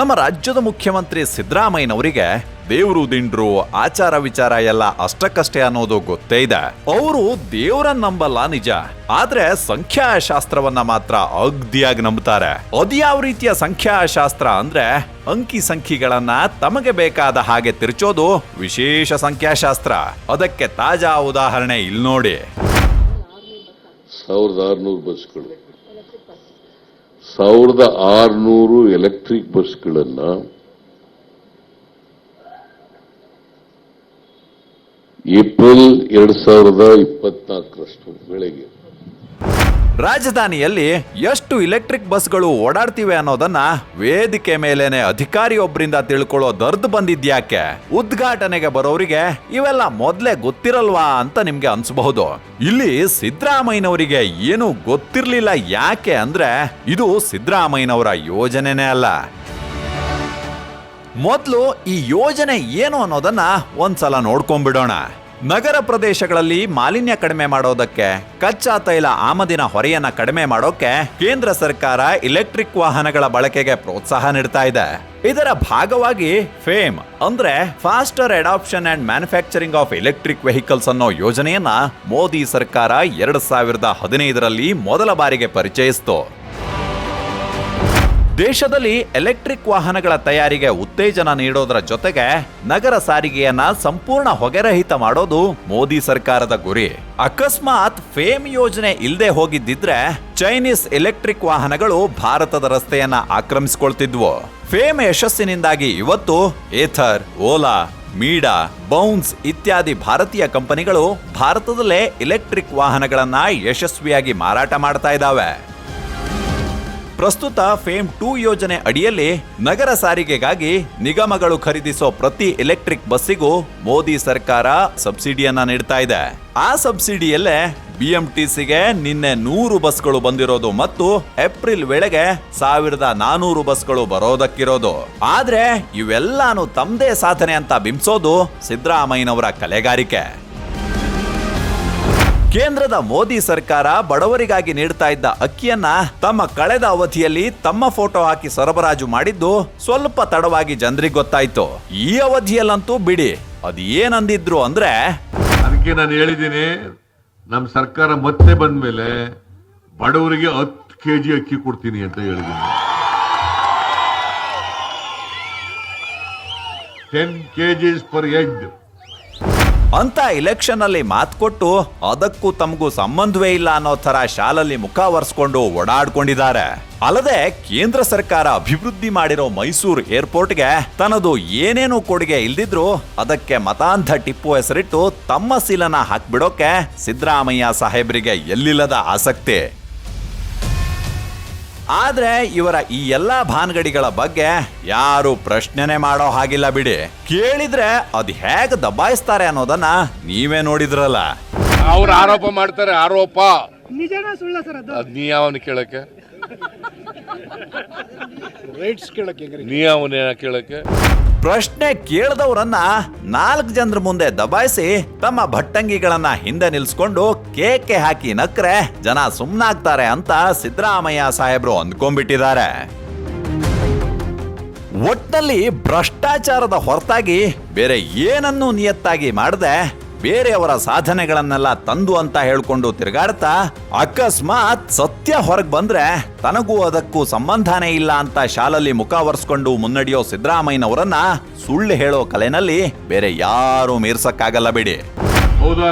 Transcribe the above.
ನಮ್ಮ ರಾಜ್ಯದ ಮುಖ್ಯಮಂತ್ರಿ ಸಿದ್ದರಾಮಯ್ಯನವರಿಗೆ ದೇವರು ದಿಂಡ್ರು ಆಚಾರ ವಿಚಾರ ಎಲ್ಲ ಅಷ್ಟಕ್ಕಷ್ಟೇ ಅನ್ನೋದು ಗೊತ್ತೇ ಇದೆ. ಅವರು ದೇವರನ್ನ ನಂಬಲ್ಲ ನಿಜ. ಆದ್ರೆ ಸಂಖ್ಯಾಶಾಸ್ತ್ರವನ್ನ ಮಾತ್ರ ಅಗ್ದಿಯಾಗಿ ನಂಬುತ್ತಾರೆ ಅದ್ಯಾವ ರೀತಿಯ ಸಂಖ್ಯಾಶಾಸ್ತ್ರ ಅಂದ್ರೆ ಅಂಕಿ ಸಂಖ್ಯೆಗಳನ್ನ ತಮಗೆ ಬೇಕಾದ ಹಾಗೆ ತಿರ್ಚೋದು ವಿಶೇಷ ಸಂಖ್ಯಾಶಾಸ್ತ್ರ. ಅದಕ್ಕೆ ತಾಜಾ ಉದಾಹರಣೆ ಇಲ್ಲಿ ನೋಡಿ ಸಾವಿರದ ಆರುನೂರು ಎಲೆಕ್ಟ್ರಿಕ್ ಬಸ್ಗಳನ್ನ ಏಪ್ರಿಲ್ ಎರಡ್ ಸಾವಿರದ ಇಪ್ಪತ್ನಾಲ್ಕರಷ್ಟು ವೇಳೆಗೆ ರಾಜಧಾನಿಯಲ್ಲಿ ಎಷ್ಟು ಇಲೆಕ್ಟ್ರಿಕ್ ಬಸ್ಗಳು ಓಡಾಡ್ತಿವೆ ಅನ್ನೋದನ್ನ ವೇದಿಕೆ ಮೇಲೇನೆ ಅಧಿಕಾರಿಯೊಬ್ಬರಿಂದ ತಿಳ್ಕೊಳ್ಳೋ ದರ್ದು ಬಂದಿದ್ಯಾಕೆ? ಉದ್ಘಾಟನೆಗೆ ಬರೋರಿಗೆ ಇವೆಲ್ಲ ಮೊದ್ಲೇ ಗೊತ್ತಿರಲ್ವಾ ಅಂತ ನಿಮ್ಗೆ ಅನ್ಸಬಹುದು. ಇಲ್ಲಿ ಸಿದ್ದರಾಮಯ್ಯನವರಿಗೆ ಏನು ಗೊತ್ತಿರ್ಲಿಲ್ಲ ಯಾಕೆ ಅಂದ್ರೆ ಇದು ಸಿದ್ದರಾಮಯ್ಯನವರ ಯೋಜನೆನೇ ಅಲ್ಲ. ಮೊದಲು ಈ ಯೋಜನೆ ಏನು ಅನ್ನೋದನ್ನ ಒಂದ್ಸಲ ನೋಡ್ಕೊಂಡ್ಬಿಡೋಣ. ನಗರ ಪ್ರದೇಶಗಳಲ್ಲಿ ಮಾಲಿನ್ಯ ಕಡಿಮೆ ಮಾಡೋದಕ್ಕೆ, ಕಚ್ಚಾ ತೈಲ ಆಮದಿನ ಹೊರೆಯನ್ನ ಕಡಿಮೆ ಮಾಡೋಕೆ ಕೇಂದ್ರ ಸರ್ಕಾರ ಇಲೆಕ್ಟ್ರಿಕ್ ವಾಹನಗಳ ಬಳಕೆಗೆ ಪ್ರೋತ್ಸಾಹ ನೀಡ್ತಾ ಇದೆ. ಇದರ ಭಾಗವಾಗಿ ಫೇಮ್ ಅಂದ್ರೆ faster adoption and manufacturing of electric vehicles ಅನ್ನೋ ಯೋಜನೆಯನ್ನ ಮೋದಿ ಸರ್ಕಾರ ಎರಡ್ ಸಾವಿರದ ಹದಿನೈದರಲ್ಲಿ ಮೊದಲ ಬಾರಿಗೆ ಪರಿಚಯಿಸಿತು. ದೇಶದಲ್ಲಿ ಎಲೆಕ್ಟ್ರಿಕ್ ವಾಹನಗಳ ತಯಾರಿಗೆ ಉತ್ತೇಜನ ನೀಡೋದರ ಜೊತೆಗೆ ನಗರ ಸಾರಿಗೆಯನ್ನ ಸಂಪೂರ್ಣ ಹೊಗೆರಹಿತ ಮಾಡೋದು ಮೋದಿ ಸರ್ಕಾರದ ಗುರಿ. ಅಕಸ್ಮಾತ್ ಫೇಮ್ ಯೋಜನೆ ಇಲ್ಲದೆ ಹೋಗಿದ್ದಿದ್ರೆ ಚೈನೀಸ್ ಎಲೆಕ್ಟ್ರಿಕ್ ವಾಹನಗಳು ಭಾರತದ ರಸ್ತೆಯನ್ನ ಆಕ್ರಮಿಸಿಕೊಳ್ತಿದ್ವು. ಫೇಮ್ ಯಶಸ್ಸಿನಿಂದಾಗಿ ಇವತ್ತು ಏಥರ್, ಓಲಾ, ಮೀಡಾ, ಬೌನ್ಸ್ ಇತ್ಯಾದಿ ಭಾರತೀಯ ಕಂಪನಿಗಳು ಭಾರತದಲ್ಲೇ ಎಲೆಕ್ಟ್ರಿಕ್ ವಾಹನಗಳನ್ನ ಯಶಸ್ವಿಯಾಗಿ ಮಾರಾಟ ಮಾಡ್ತಾ ಇದ್ದಾವೆ ಪ್ರಸ್ತುತ ಫೇಮ್ ಟೂ ಯೋಜನೆ ಅಡಿಯಲ್ಲಿ ನಗರ ಸಾರಿಗೆಗಾಗಿ ನಿಗಮಗಳು ಖರೀದಿಸೋ ಪ್ರತಿ ಎಲೆಕ್ಟ್ರಿಕ್ ಬಸ್ಸಿಗೂ ಮೋದಿ ಸರ್ಕಾರ ಸಬ್ಸಿಡಿಯನ್ನ ನೀಡ್ತಾ ಇದೆ. ಆ ಸಬ್ಸಿಡಿಯಲ್ಲೇ ಬಿಎಂಟಿಸಿಗೆ ನಿನ್ನೆ ನೂರು ಬಸ್ಗಳು ಬಂದಿರೋದು ಮತ್ತು ಏಪ್ರಿಲ್ ವೇಳೆಗೆ ಸಾವಿರದ ನಾನೂರು ಬಸ್ಗಳು ಬರೋದಕ್ಕಿರೋದು. ಆದ್ರೆ ಇವೆಲ್ಲಾನು ತಮ್ಮದೇ ಸಾಧನೆ ಅಂತ ಬಿಂಬಿಸೋದು ಸಿದ್ದರಾಮಯ್ಯನವರ ಕಲೆಗಾರಿಕೆ. ಕೇಂದ್ರದ ಮೋದಿ ಸರ್ಕಾರ ಬಡವರಿಗಾಗಿ ನೀಡ್ತಾ ಇದ್ದ ಅಕ್ಕಿಯನ್ನ ತಮ್ಮ ಕಳೆದ ಅವಧಿಯಲ್ಲಿ ತಮ್ಮ ಫೋಟೋ ಹಾಕಿ ಸರಬರಾಜು ಮಾಡಿದ್ದು ಸ್ವಲ್ಪ ತಡವಾಗಿ ಜನರಿಗೆ ಗೊತ್ತಾಯ್ತು. ಈ ಅವಧಿಯಲ್ಲಂತೂ ಬಿಡಿ ಅದೇನಂದಿದ್ರು ಅಂದ್ರೆ ಅದಕ್ಕೆ ನಾನು ಹೇಳಿದ್ದೀನಿ, ನಮ್ಮ ಸರ್ಕಾರ ಮತ್ತೆ ಬಂದ ಮೇಲೆ ಬಡವರಿಗೆ ಹತ್ತು ಕೆ ಜಿ ಅಕ್ಕಿ ಕೊಡ್ತೀನಿ ಅಂತ ಹೇಳಿದ್ದೀನಿ. Ten K Gs per egg ಅಂತ ಇಲೆಕ್ಷನ್ ಅಲ್ಲಿ ಮಾತು ಕೊಟ್ಟು ಅದಕ್ಕೂ ತಮಗೂ ಸಂಬಂಧವೇ ಇಲ್ಲ ಅನ್ನೋ ತರ ಶಾಲಲ್ಲಿ ಮುಖ ಒರೆಸ್ಕೊಂಡು ಓಡಾಡ್ಕೊಂಡಿದ್ದಾರೆ. ಅಲ್ಲದೆ ಕೇಂದ್ರ ಸರ್ಕಾರ ಅಭಿವೃದ್ಧಿ ಮಾಡಿರೋ ಮೈಸೂರು ಏರ್ಪೋರ್ಟ್ಗೆ ತನ್ನದು ಏನೇನು ಕೊಡುಗೆ ಇಲ್ದಿದ್ರು ಅದಕ್ಕೆ ಮತಾಂಧ ಟಿಪ್ಪು ಹೆಸರಿಟ್ಟು ತಮ್ಮ ಸೀಲನ ಹಾಕ್ಬಿಡೋಕೆ ಸಿದ್ದರಾಮಯ್ಯ ಸಾಹೇಬರಿಗೆ ಎಲ್ಲಿಲ್ಲದ ಆಸಕ್ತಿ. ಆದ್ರೆ ಇವರ ಈ ಎಲ್ಲಾ ಭಾನ್ಗಡಿಗಳ ಬಗ್ಗೆ ಯಾರು ಪ್ರಶ್ನೆನೆ ಮಾಡೋ ಹಾಗಿಲ್ಲ ಬಿಡಿ. ಕೇಳಿದ್ರೆ ಅದ್ ಹೇಗ್ ದಬಾಯಿಸ್ತಾರೆ ಅನ್ನೋದನ್ನ ನೀವೇ ನೋಡಿದ್ರಲ್ಲ. ಅವ್ರು ಆರೋಪ ಮಾಡ್ತಾರೆ ಆರೋಪ. ನಿಜನಾ ಸುಳ್ಳ ಸರ್ ಅದು? ಅದ್ ನೀ ಯಾವನ್ ಕೇಳಕ್ಕೆ ನೀ ಅವನ ಕೇಳಕ್ಕೆ? ಪ್ರಶ್ನೆ ಕೇಳಿದವರನ್ನ ನಾಲ್ಕು ಜನರ ಮುಂದೆ ದಬಾಯಿಸಿ ತಮ್ಮ ಭಟ್ಟಂಗಿಗಳನ್ನ ಹಿಂದೆ ನಿಲ್ಸ್ಕೊಂಡು ಕೇಕೆ ಹಾಕಿ ನಕ್ರೆ ಜನ ಸುಮ್ನಾಗ್ತಾರೆ ಅಂತ ಸಿದ್ದರಾಮಯ್ಯ ಸಾಹೇಬ್ರು ಅಂದ್ಕೊಂಡ್ಬಿಟ್ಟಿದ್ದಾರೆ. ಒಟ್ನಲ್ಲಿ ಭ್ರಷ್ಟಾಚಾರದ ಹೊರತಾಗಿ ಬೇರೆ ಏನನ್ನೂ ನಿಯತ್ತಾಗಿ ಮಾಡದೆ ಬೇರೆಯವರ ಸಾಧನೆಗಳನ್ನೆಲ್ಲ ತಂದು ಅಂತ ಹೇಳ್ಕೊಂಡು ತಿರುಗಾಡ್ತಾ ಅಕಸ್ಮಾತ್ ಸತ್ಯ ಹೊರಗೆ ಬಂದ್ರೆ ತನಗೂ ಅದಕ್ಕೂ ಸಂಬಂಧನೇ ಇಲ್ಲ ಅಂತ ಶಾಲಲ್ಲಿ ಮುಖ ಒರೆಸ್ಕೊಂಡು ಮುನ್ನಡೆಯೋ ಸಿದ್ದರಾಮಯ್ಯನವರನ್ನ ಸುಳ್ಳು ಹೇಳೋ ಕಲೆನಲ್ಲಿ ಬೇರೆ ಯಾರೂ ಮೀರ್ಸಕ್ಕಾಗಲ್ಲ ಬಿಡಿ. ಹೌದು